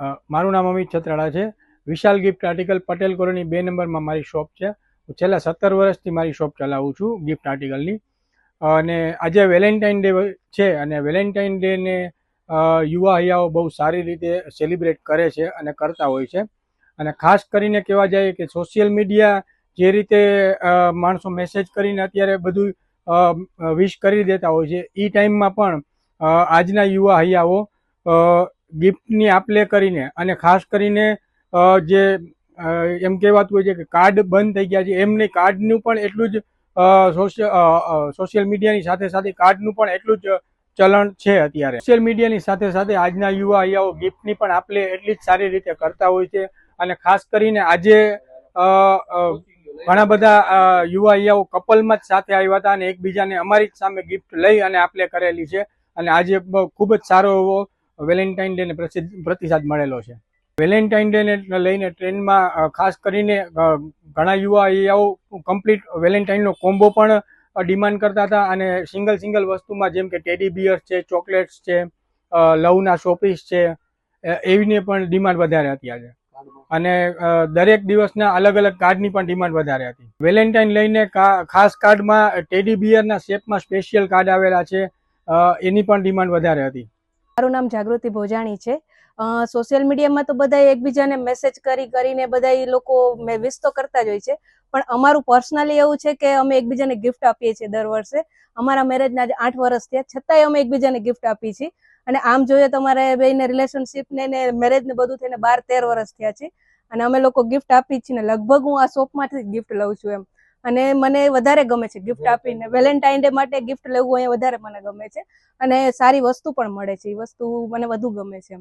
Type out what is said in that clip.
મારું નામ અમિત છત્રાળા છે. Vishal gift article Patel colony બે નંબરમાં મારી શોપ છે. હું છેલ્લા સત્તર વર્ષથી મારી શોપ ચલાવું છું ગિફ્ટ આર્ટિકલની અને આજે વેલેન્ટાઇન ડે છે અને વેલેન્ટાઇન ડેને યુવા હૈયાઓ બહુ સારી રીતે સેલિબ્રેટ કરે છે અને કરતા હોય છે. અને ખાસ કરીને કહેવા જાય કે સોશિયલ મીડિયા જે રીતે માણસો મેસેજ કરીને અત્યારે બધું વિશ કરી દેતા હોય છે એ ટાઈમમાં પણ આજના યુવા હૈયાઓ ગિફ્ટની આપલે કરીને અને ખાસ કરીને જે એમ કહેવાતું હોય છે કે કાર્ડ બંધ થઈ ગયા છે, એમને કાર્ડનું પણ એટલું જ સોશિયલ સોશિયલ મીડિયાની સાથે સાથે કાર્ડનું પણ એટલું જ ચલણ છે અત્યારે. સોશિયલ મીડિયાની સાથે સાથે આજના યુવા હૈયાઓ ગિફ્ટની પણ આપલે એટલી જ સારી રીતે કરતા હોય છે અને ખાસ કરીને આજે ઘણા બધા યુવા હૈયાઓ કપલમાં જ સાથે આવ્યા હતા અને એકબીજાને અમારી જ સામે ગિફ્ટ લઈ અને આપલે કરેલી છે. અને આજે ખૂબ જ સારો એવો વેલેન્ટાઇન ડે ને પ્રસિદ્ધ પ્રતિસાદ મળેલો છે. વેલેન્ટાઇન ડે ને લઈને ટ્રેનમાં ખાસ કરીને ઘણા યુવા હૈયાઓ કમ્પ્લીટ વેલેન્ટાઇનનો કોમ્બો પણ ડિમાન્ડ કરતા હતા અને સિંગલ સિંગલ વસ્તુમાં જેમ કે ટેડી બિયર્સ છે, ચોકલેટ્સ છે લવના શોપીસ છે એવીને પણ ડિમાન્ડ વધારે હતી આજે. અને દરેક દિવસના અલગ અલગ કાર્ડની પણ ડિમાન્ડ વધારે હતી. વેલેન્ટાઇન લઈને ખાસ કાર્ડમાં ટેડી બિયરના શેપમાં સ્પેશિયલ કાર્ડ આવેલા છે એની પણ ડિમાન્ડ વધારે હતી. મારું નામ જાગૃતિ ભોજાણી છે. સોશિયલ મીડિયામાં તો બધા એકબીજાને મેસેજ કરી, કરીને બધા લોકો મેં વિશ તો કરતા જ હોય છે. પણ અમારું પર્સનલી એવું છે કે અમે એકબીજાને ગિફ્ટ આપીએ છીએ દર વર્ષે. અમારા મેરેજના આજે આઠ વર્ષ થયા. છતાંય અમે એકબીજાને ગિફ્ટ આપીએ છીએ. અને આમ જોઈએ તો અમારે બેને રિલેશનશીપને ને મેરેજને બધું થઈને બાર તેર વર્ષ થયા છે. અને અમે લોકો ગિફ્ટ આપી જ છીએ ને લગભગ હું આ શોપમાંથી ગિફ્ટ લઉં છું એમ. અને મને વધારે ગમે છે ગિફ્ટ આપીને. વેલેન્ટાઇન ડે માટે ગિફ્ટ લેવું અહીંયા વધારે મને ગમે છે. અને સારી વસ્તુ પણ મળે છે. એ વસ્તુ મને વધુ ગમે છે એમ.